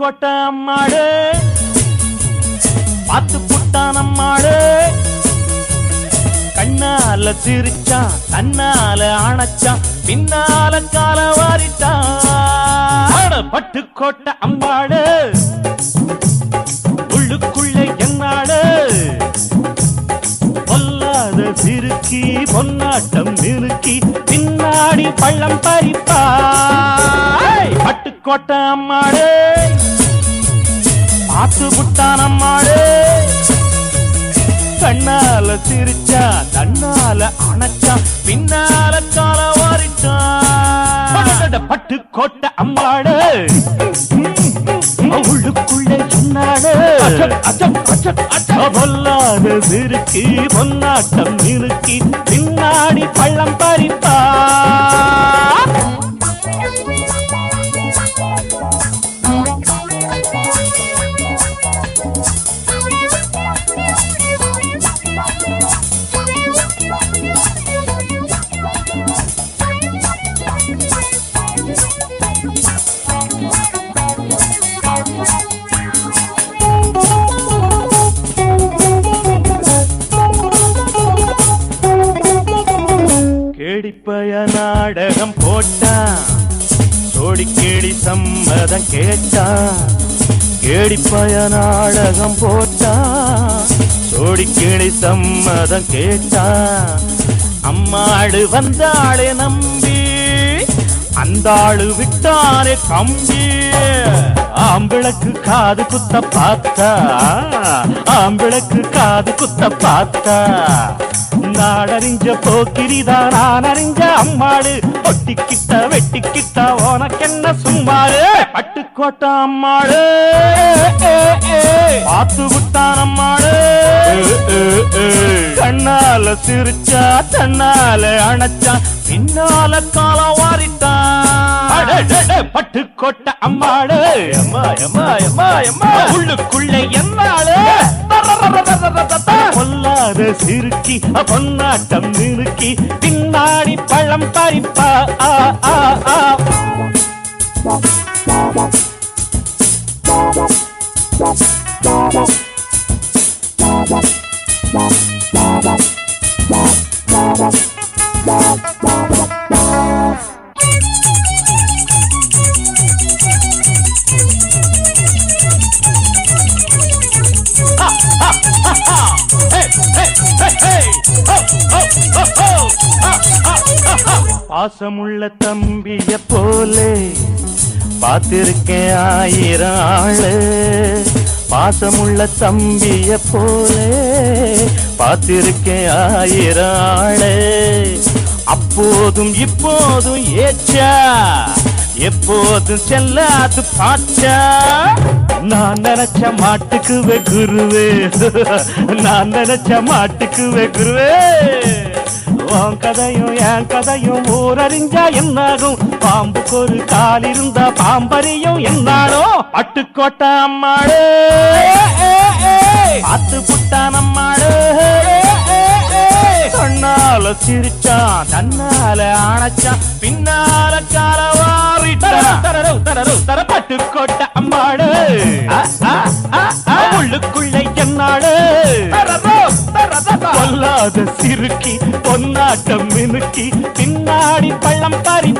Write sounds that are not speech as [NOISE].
பட்டுக்கோட்டை அம்மாடு பார்த்து புட்டான் அம்மாடு கண்ணால சிரிச்சான் தன்னால அணைச்சான் பின்னால கால வாரிட்டான். பட்டுக்கோட்டை அம்பாடு. உள்ளுக்குள்ள என்னாடு. பொல்லாத சிறுக்கி பொன்னாட்டம் நிறுக்கி பின்னாடி பள்ளம் பறிப்பா. பட்டுக்கோட்டை அம்மாடு. பார்த்து புட்டான் அம்மாடு. கண்ணால சிரிச்சா தன்னால அணைச்சா பின்னால கால வாரிட்டான் பட்டுக்கோட்டை அம்மாடு. உள்ளுக்குள்ளே சொன்னாடு. பொல்லாத சிறுக்கி பொன்னாட்டம் நிறுக்கி பின்னாடி பள்ளம் பறிப்பா. கேடிப்பய நாடகம் போட்டான். சோடி கேடி சம்மதம் கேட்டான். கேடிப்பய நாடகம் போட்டான். கோடி கிளி சம்மதம் கேட்டா. அம்மாடு வந்தாளே நம்பி அந்த ஆளு விட்டாரே கம்பி. ஆம்பிளக்கு காது குத்த பார்த்தா ஆம்பிளக்கு காது குத்த பார்த்தா. நாடறிஞ்ச போக்கிரிதா நான் அறிஞ்ச அம்மாடு. ஒட்டிக்கிட்ட வெட்டிக்கிட்ட உனக்கென்ன சும்மாரு? பட்டுக்கோட்டை அம்மாடு பார்த்து விட்டான் அம்மாடு கண்ணால சிரிச்சா தன்னால அணைச்சா பின்னால காலம் வாரிட்டான். பட்டுக்கோட்டை அம்மாடு அம்மா அம்மா அம்மா அம்மா உள்ளுக்குள்ள என்னாலு பொல்லாத சிறுக்கி பொன்னாட்டம் நிறுக்கி பின்னாடி பழம் பறிப்பா ஆ, ஆ, ஆ. பாசமுள்ள தம்பிய போலே பார்த்திருக்கேன் ஆயிரம் ஆளு. பாசமுள்ள தம்பிய போலே பார்த்திருக்கேன் ஆயிரம் ஆளு. அப்போதும் இப்போதும் ஏச்சா எப்போதும் செல்லாது பாச்சா. நான் நினைச்ச மாட்டுக்கு வெகுருவே. [LAUGHS] நான் நினைச்ச மாட்டுக்கு வெகுருவே. உன் கதையும் என் கதையும் ஊரறிஞ்சா என்னாகும்? பாம்புக்கு ஒரு கால் இருந்தா பாம்பறியும் என்னாலும் பட்டுக்கோட்டை அம்மாடு பார்த்து புட்டான் அம்மாடு கண்ணால சிரிச்சான் தன்னால அணைச்சான் பின்னால கால வாரிட்டான். பட்டுக்கோட்டை அம்மாடு. உள்ளுக்குள்ள என்னாடு. சிறுக்கி ஆட்டம் மினுக்கி பின்னாடி பள்ளம் பறி